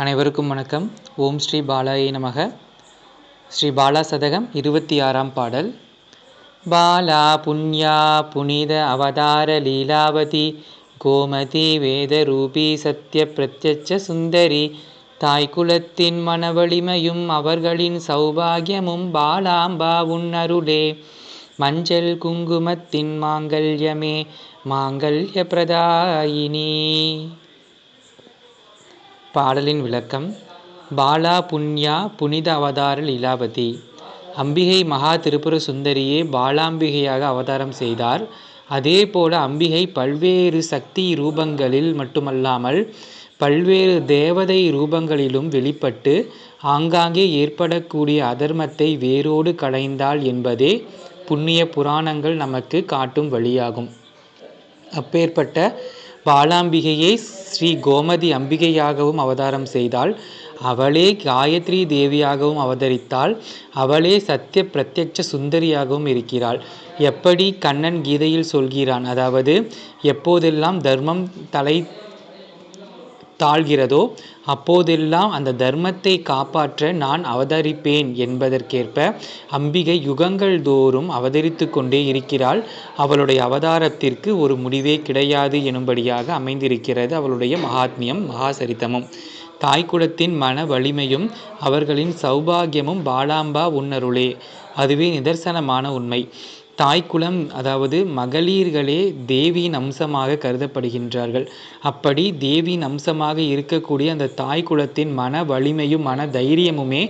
அனைவருக்கும் வணக்கம். ஓம் ஸ்ரீ பாலாயை நமக. ஸ்ரீ பாலா சதகம் இருபத்தி ஆறாம் பாடல். பாலா புண்ணியா புனித அவதார லீலாவதி. கோமதி வேதரூபி சத்ய பிரத்யட்ச சுந்தரி. தாய் குலத்தின் மனவலிமையும் அவர்களின் சௌபாகியமும் பாலாம்பா உன்னருளே. மஞ்சள் குங்குமத்தின் மாங்கல்யமே மாங்கல்ய பிரதாயினி பாடலின் விளக்கம் பாலா புண்ணியா புனித அவதார லீலாவதி அம்பிகை மகா திருப்புர சுந்தரியே பாலாம்பிகையாக அவதாரம் செய்தார். அதே போல அம்பிகை பல்வேறு சக்தி ரூபங்களில் மட்டுமல்லாமல் பல்வேறு தேவதை ரூபங்களிலும் வெளிப்பட்டு ஆங்காங்கே ஏற்படக்கூடிய அதர்மத்தை வேரோடு களைந்தாள் என்பதே புண்ணிய புராணங்கள் நமக்கு காட்டும் வழியாகும். அப்பேற்பட்ட பாலாம்பிகையை ஸ்ரீ கோமதி அம்பிகையாகவும் அவதாரம் செய்தாள். அவளே காயத்ரி தேவியாகவும் அவதரித்தாள். அவளே சத்திய பிரத்யட்ச சுந்தரியாகவும் இருக்கிறாள். எப்படி கண்ணன் கீதையில் சொல்கிறான்? அதாவது எப்போதெல்லாம் தர்மம் தலை தாழ்கிறதோ? அப்போதெல்லாம் அந்த தர்மத்தை காப்பாற்ற நான் அவதரிப்பேன் என்பதற்கேற்ப அம்பிகை யுகங்கள் தோறும் அவதரித்து கொண்டே இருக்கிறாள். அவளுடைய அவதாரத்திற்கு ஒரு முடிவே கிடையாது எனும்படியாக அமைந்திருக்கிறது அவளுடைய மகாத்மியம் மகாசரித்தமும் தாய்க்குலத்தின் மன வலிமையும் அவர்களின் சௌபாகியமும் பாலாம்பா உன்னருளே. அதுவே நிதர்சனமான உண்மை. தாய்க்குலம் அதாவது மகளிர்களே தேவியின் அம்சமாக கருதப்படுகின்றார்கள். அப்படி தேவியின் அம்சமாக இருக்கக்கூடிய அந்த தாய் குலத்தின் மன வலிமையும் மன தைரியமுமே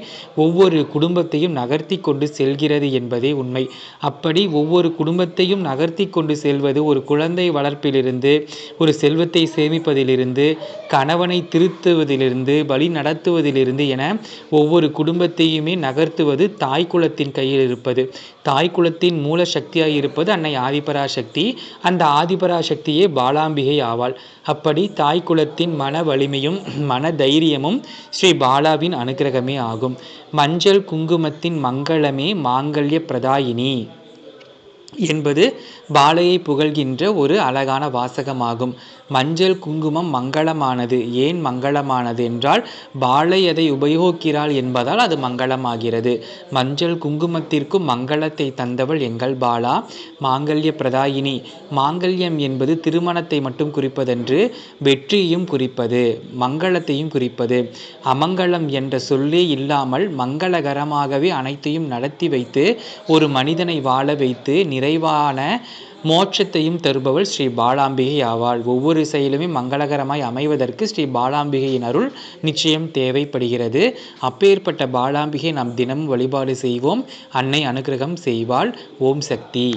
ஒவ்வொரு குடும்பத்தையும் நகர்த்தி கொண்டு செல்கிறது என்பதே உண்மை. அப்படி ஒவ்வொரு குடும்பத்தையும் நகர்த்தி கொண்டு செல்வது ஒரு குழந்தை வளர்ப்பிலிருந்து ஒரு செல்வத்தை சேமிப்பதிலிருந்து கணவனை திருத்துவதிலிருந்து வழி நடத்துவதிலிருந்து என ஒவ்வொரு குடும்பத்தையுமே நகர்த்துவது தாய் குலத்தின் கையில் இருப்பது. தாய் குலத்தின் மூல சக்தியாக இருப்பது அன்னை ஆதிபராசக்தி. அந்த ஆதிபராசக்தியே பாலாம்பிகை ஆவாள். அப்படி தாய் குலத்தின் மன வலிமையும் மன தைரியமும் ஸ்ரீ பாலாவின் அனுகிரகமே ஆகும். மஞ்சள் குங்குமத்தின் மங்களமே மாங்கல்ய பிரதாயினி. என்பது பாலையை புகழ்கின்ற ஒரு அழகான வாசகமாகும். மஞ்சள் குங்குமம் மங்களமானது. ஏன் மங்களமானது என்றால் பாலை அதை உபயோகிக்கிறாள் என்பதால் அது மங்களமாகிறது. மஞ்சள் குங்குமத்திற்கும் மங்களத்தை தந்தவள் எங்கள் பாலா. மாங்கல்ய பிரதாயினி. மாங்கல்யம் என்பது திருமணத்தை மட்டும் குறிப்பதென்று வெற்றியையும் குறிப்பது மங்களத்தையும் குறிப்பது. அமங்கலம் என்ற சொல்லே இல்லாமல் மங்களகரமாகவே அனைத்தையும் நடத்தி வைத்து ஒரு மனிதனை வாழ வைத்து நிறைவான மோட்சத்தையும் தருபவள் ஸ்ரீ பாலாம்பிகை ஆவாள். ஒவ்வொரு செயலுமே மங்களகரமாய் அமைவதற்கு ஸ்ரீ பாலாம்பிகையின் அருள் நிச்சயம் தேவைப்படுகிறது. அப்பேற்பட்ட பாலாம்பிகை நாம் தினமும் வழிபாடு செய்வோம். அன்னை அனுகிரகம் செய்வாள். ஓம் சக்தி.